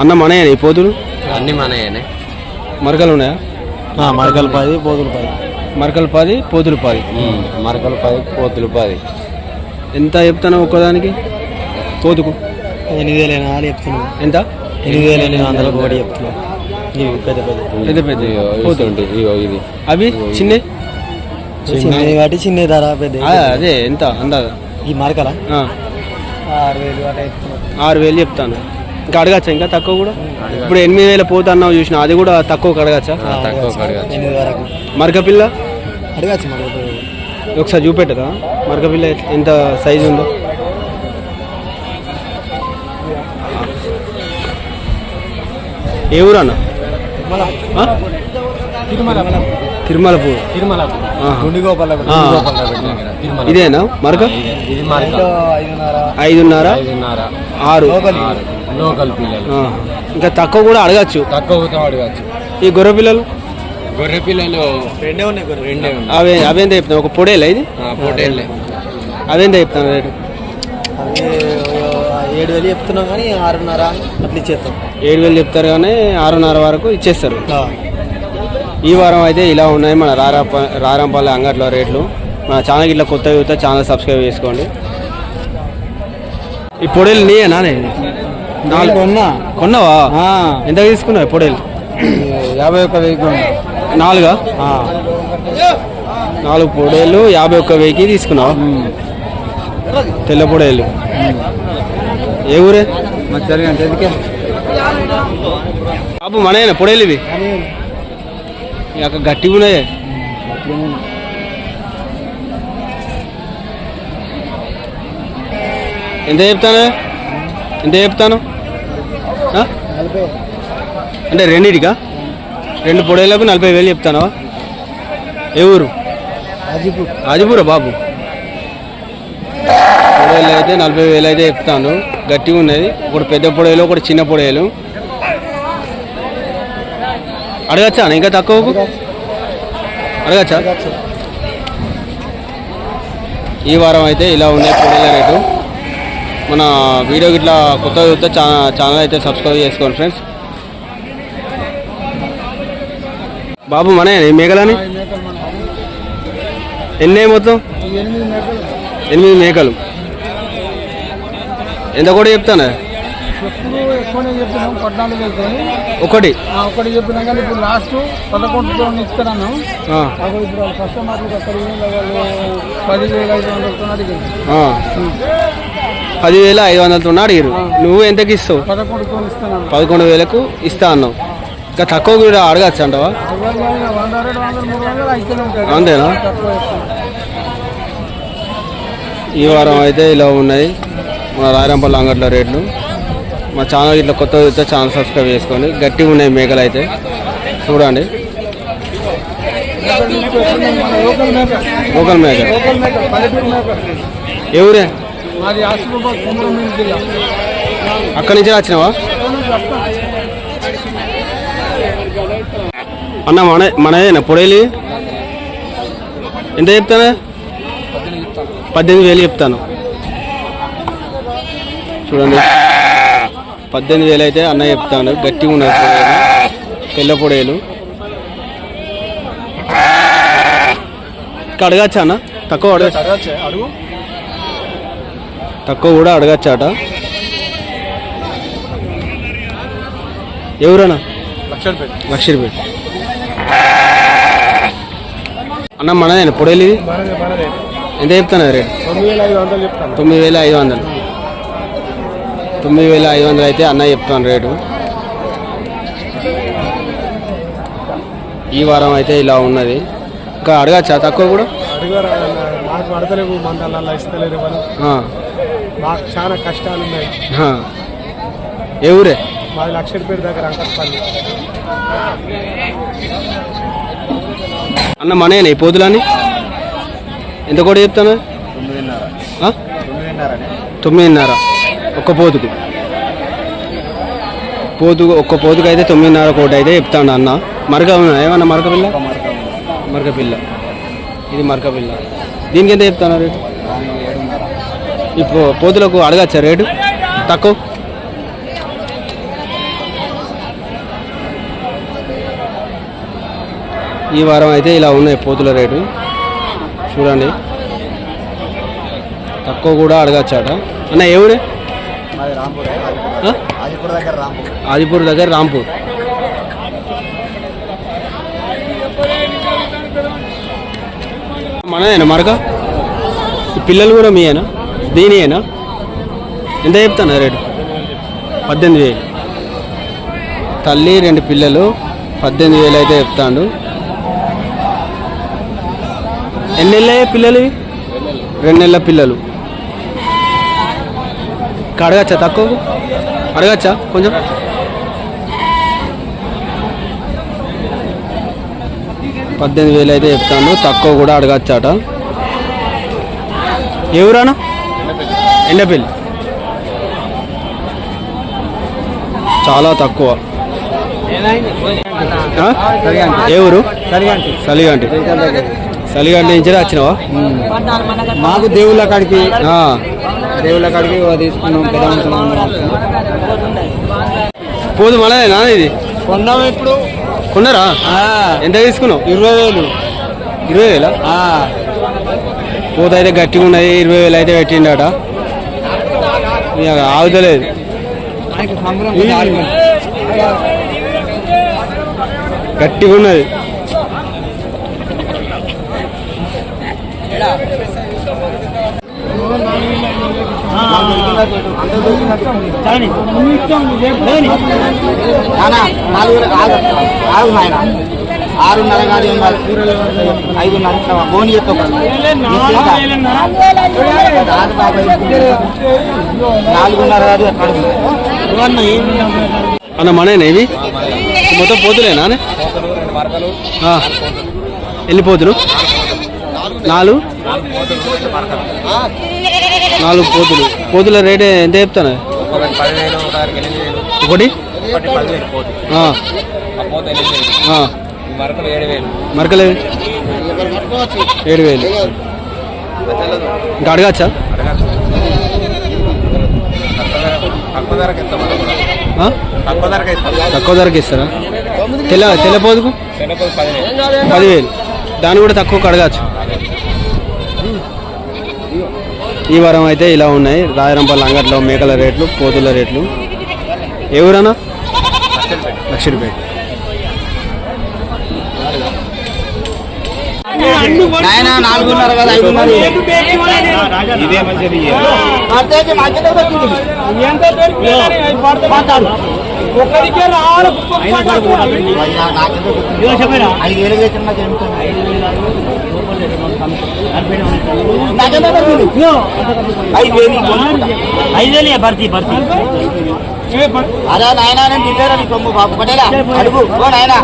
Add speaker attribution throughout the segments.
Speaker 1: అన్న మనయే ఈ పోతులు?
Speaker 2: అన్ని మనయేనే
Speaker 1: మరకలు ఉన్నాయా
Speaker 3: మరకలు పది పోతులు పది.
Speaker 1: మరకలు పది పోతులు పది.
Speaker 2: మరకలు పది పోతులు పది.
Speaker 1: ఎంత చెప్తాను ఒక్కదానికి? పోతుకు.
Speaker 3: ఎనిమిది వేలు అయినా వాళ్ళు చెప్తున్నావు.
Speaker 1: ఎంత?
Speaker 3: ఎనిమిది వేలు ఎనిమిది వందలకు ఒకటి చెప్తున్నావు. ఇవి పెద్ద పెద్ద.
Speaker 1: పెద్ద
Speaker 2: ఇగో ఇది
Speaker 1: అవి? చిన్న
Speaker 3: చిన్నది వాటి చిన్న ధర పెద్ద.
Speaker 1: అదే ఎంత? అందాజ?
Speaker 3: ఈ మరకల?
Speaker 1: ఆ,
Speaker 3: ఆరు వేలు
Speaker 1: ఆరు వేలు చెప్తాను. ఇంకా అడగచ్చా ఇంకా తక్కువ కూడా? ఇప్పుడు ఎనిమిది వేల పోతా అన్నావు చూసిన అది కూడా తక్కువ అడగచ్చా
Speaker 2: ఆ, తక్కువ కడగచ్చు.
Speaker 3: ఎనిమిది వరకు.
Speaker 1: మరక పిల్ల
Speaker 3: అడగచ్చు మరి
Speaker 1: ఒకసారి చూపెట్టదా? మరక పిల్ల ఎంత సైజు ఉందో? ఏ ఊరు అన్న? తిరుమల పువ్వు
Speaker 3: తిరుమల
Speaker 1: ఇదేనా? మరక?
Speaker 2: ఇది మరక.
Speaker 3: ఐదున్నర?
Speaker 1: ఐదున్నర.
Speaker 2: ఐదున్నర
Speaker 1: ఆరు
Speaker 2: ఆరు. లోకల్ పిల్లలు.
Speaker 1: ఇంకా తక్కువ కూడా అడగచ్చు.
Speaker 2: తక్కువతో అడగచ్చు.
Speaker 1: ఈ గొర్రె పిల్లలు?
Speaker 2: గొర్రె పిల్లలు
Speaker 3: రెండే ఉన్నాయి కొన్ని
Speaker 2: రెండే ఉన్నాయి.
Speaker 1: అవే అవేంత చెప్తాను ఒక పొడేలా ఇది?
Speaker 2: ఆ, పొటేళ్ళే
Speaker 1: అవేంత చెప్తాను రేటు?
Speaker 3: అవి ఏడు వేలు చెప్తున్నాం కానీ ఆరున్నర అట్లా ఇచ్చేస్తాం.
Speaker 1: ఏడు వేలు చెప్తారు కానీ ఆరున్నర వరకు ఇచ్చేస్తారు. ఈ వారం అయితే ఇలా ఉన్నాయి మన రారాప రారంపల్లి అంగట్లో రేట్లు. మన ఛానల్ ఇట్లా కొత్త యువత ఛానల్ సబ్స్క్రైబ్ చేసుకోండి. ఈ పొడేలు నీయేనా నేను నాలుగు
Speaker 3: కొన్నా.
Speaker 1: కొన్నావా? ఎంత తీసుకున్నావు పొడేలు
Speaker 3: యాభై ఒక్క వెయ్యి
Speaker 1: నాలుగా? నాలుగు పొడేలు యాభై ఒక్క వెయ్యికి తీసుకున్నావు? తెల్ల పొడేలు ఏ ఊరే? బాబు మనయేనా పొడేలు ఇవి. ఇక గట్టిగా ఉన్నాయి. ఎంత చెప్తాను? ఎంత చెప్తాను? అంటే రెండింటికా? రెండు పొడేలకు నలభై వేలు చెప్తాను ఏ ఊరు? ఆదిపూరా. బాబు? పొడేలు అయితే నలభై వేలు అయితే చెప్తాను. గట్టిగా ఉన్నది. ఒకటి పెద్ద పొడేలు ఒకటి చిన్న పొడేలు. అడగచ్చా? ఇంకా తక్కువకు? అడగచ్చా? ఈ వారం అయితే ఇలా ఉన్నాయి పొడేల రేటు. మన వీడియో ఇట్లా కొత్త చూస్తే ఛానల్ అయితే సబ్స్క్రైబ్ చేసుకోండి ఫ్రెండ్స్. బాబు మన మేకలని? ఎన్ని మొత్తం? ఎనిమిది మేకలు. ఎంత కూడా చెప్తాను? ఒకటి.
Speaker 4: ఒకటి చెప్పినా కానీ ఇప్పుడు లాస్ట్ పదకొండుతో ఇస్తున్నాను.
Speaker 1: ఆ,
Speaker 4: నాకు ఇప్పుడు వాళ్ళు కస్టమర్లు అక్కడ వాళ్ళు పదివేల ఐదు వందలతో అడిగింది
Speaker 1: ఆ. పదివేల ఐదు వందలతో అడిగారు నువ్వు ఎంతకి ఇస్తావు పదకొండు వేలకు ఇస్తా అన్నావు. ఇంకా తక్కువ కూడా అడగచ్చు అంటావా? అంతేనా? ఈ వారం అయితే ఇలా ఉన్నాయి. మన రాయరంపల్లి అంగట్ల రేట్లు. మా ఛానల్ ఇట్లా కొత్త చూస్తే ఛానల్ సబ్స్క్రైబ్ చేసుకోండి. గట్టిగా ఉన్నాయి మేకలు అయితే. చూడండి.
Speaker 4: లోకల్
Speaker 1: మేక
Speaker 4: లోకల్ మాది ఆసిఫాబాద్ జిల్లా.
Speaker 1: అక్కడి నుంచి వచ్చినావా? అన్న మన మనదేనా? పొడేలి? ఎంత చెప్తానే పద్దెనిమిది వేలు చెప్తాను. చూడండి. పద్దెనిమిది వేలు అయితే అన్న చెప్తాను. గట్టిగా ఉన్నాయి తెల్ల పొడేలు. ఇంకా అడగచ్చా అన్న? తక్కువ అడగచ్చు
Speaker 4: అడుగు.
Speaker 1: తక్కువ కూడా అడగచ్చాట. ఎవరన్నా?
Speaker 4: లక్షపేట
Speaker 1: లక్షపేట అన్న మనదేనా? పొడేలు ఇది ఎంత చెప్తాను రేట్?
Speaker 4: తొమ్మిది వేల ఐదు వందలు
Speaker 1: తొమ్మిది వేల ఐదు వందలు. అయితే అన్న చెప్తాను రేటు. ఈ వారం అయితే ఇలా ఉన్నది. ఇంకా అడగచ్చా? తక్కువ కూడా?
Speaker 4: మాకు చాలా కష్టాలు ఉన్నాయి.
Speaker 1: ఏ ఊరే?
Speaker 4: మాది లక్షపేట దగ్గర అంకట్పల్లి.
Speaker 1: అన్న మనయేనా ఈ పోతులని? ఎంత కూడా చెప్తాను? ఆ? తొమ్మిదిన్నర. ఒక్క పోతుకు. పోతు ఒక్క పోతుకు అయితే తొమ్మిదిన్నర కోటి అయితే చెప్తాను అన్న. మరక ఉన్నా ఏమన్నా మరక పిల్ల మరక పిల్ల ఇది మరక పిల్ల దీనికి ఎంత చెప్తాను రేటు? ఇప్పుడు పోతులకు అడగచ్చా రేటు? తక్కువ? ఈ వారం అయితే ఇలా ఉన్నాయి పోతుల రేటు. చూడండి. తక్కువ కూడా అడగచ్చాట. అన్న ఏమిడే
Speaker 3: ఆదిపూర్ దగ్గర రాంపూర్.
Speaker 1: మన మరక? పిల్లలు కూడా మీయేనా? దీనియేనా? ఎంత చెప్తాను రేటు? పద్దెనిమిది వేలు. తల్లి రెండు పిల్లలు పద్దెనిమిది వేలు అయితే చెప్తాడు. ఎన్ని పిల్లలు రెండు నెలల పిల్లలు. ఇంకా అడగచ్చా తక్కువ అడగచ్చా కొంచెం? పద్దెనిమిది వేలు అయితే చెప్తాను తక్కువ కూడా అడగచ్చాట. ఎవరానా ఎండపల్లి చాలా తక్కువ? ఏ ఊరు? సలిగంటి. సలిగంటి నుంచి వచ్చినావా?
Speaker 3: మాకు దేవుళ్ళ కాడికి. దేవుళ్ళ కాడికి తీసుకున్నాం పెద్దవంతులం
Speaker 1: పోదు మనదేనా ఇది?
Speaker 3: కొన్నాం ఇప్పుడు.
Speaker 1: కొన్నారా? ఎంత తీసుకున్నావు?
Speaker 3: ఇరవై వేలు.
Speaker 1: ఇరవై వేలా? పూత అయితే గట్టిగా ఉన్నది ఇరవై వేలు అయితే పెట్టిండట. ఆగుతలేదు. గట్టిగా ఉన్నది.
Speaker 3: నాలుగు ఆగు ఆగు నాయన. ఆరున్నర కాదు ఏం ఐదున్నర. బోని నాలుగున్నర కాదు
Speaker 1: అన్న మనేనా ఇవి? మొత్తం పోతులేనా ఎన్ని పోతులు? నాలుగు? నాలుగు పోతులు. పోతుల రేట్ ఎంత చెప్తాను?
Speaker 2: ఒకటి? మరకలు ఏడు వేలు.
Speaker 1: మరకలు ఏడు? వేలు. ఇంకా అడగచ్చా?
Speaker 2: తక్కువ ధరకు
Speaker 1: ఇస్తారా? తెల్ల తెల్లపోతుకు
Speaker 2: శనగలు పదివేలు.
Speaker 1: దాన్ని కూడా తక్కువ అడగచ్చు. ఈ వారం అయితే ఇలా ఉన్నాయి. రాయరంపల్లి అంగట్లో మేకల రేట్లు పోతుల రేట్లు. ఎవరన్నా లక్షడిపేట
Speaker 3: నాయన నాలుగున్నర కాదు ఐదున్నర.
Speaker 2: ఇదే మంచిది
Speaker 4: రావాలి?
Speaker 3: ఐదు వేలు చేసిన వేలు
Speaker 5: భర్తీ భర్తీ.
Speaker 3: అలా నాయన నేను తింటారా నీ సొమ్ము బాబు పటేలా అడుగు. ఓ నాయన.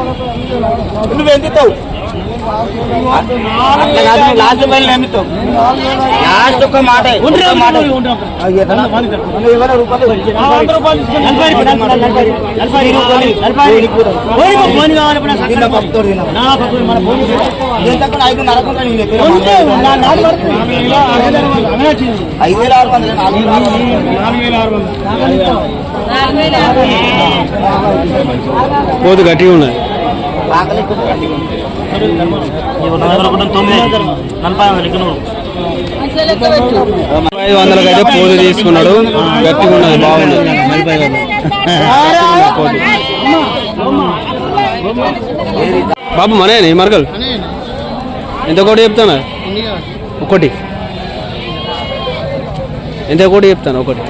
Speaker 3: నువ్వు ఎంత ఇస్తావు అట్లా కాదు నువ్వు లాస్ట్ పైన నమ్ముతావు లాస్ట్ ఒక మాట ఒక్క మాట అయ్యో, రెండు వేల రూపాయలు తిన్న పప్పుతోడు తిన్నావు. ఎంత కూడా ఐదు నరకుండా నేను ఎత్తున మాట్లాడుతున్నా. ఐదు వేల ఆరు వందలు నాలుగు వేల ఆరు వందలు.
Speaker 1: పోతు గట్టిగా ఉన్నాయి
Speaker 3: ఆకలి ఎక్కువ.
Speaker 1: ఐదు వందలకి అయితే పోతు తీసుకున్నాడు. గట్టిగా ఉన్నది బాగుంది. పోతు. బాబు మనేనా ఈ మరకలు? ఎంత కోటి చెప్తాను? ఒకటి. ఎంత కోటి చెప్తాను? ఒకటి.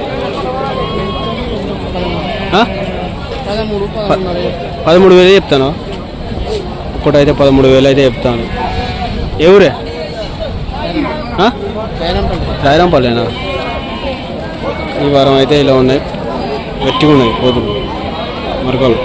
Speaker 1: పదమూడు వేలు చెప్తాను. ఒకటి అయితే పదమూడు వేలు అయితే చెప్తాను. ఎవరే రాయరంపల్లేనా? ఈ వారం అయితే ఇలా ఉన్నాయి. గట్టిగా ఉన్నాయి పోతులు మరకలు.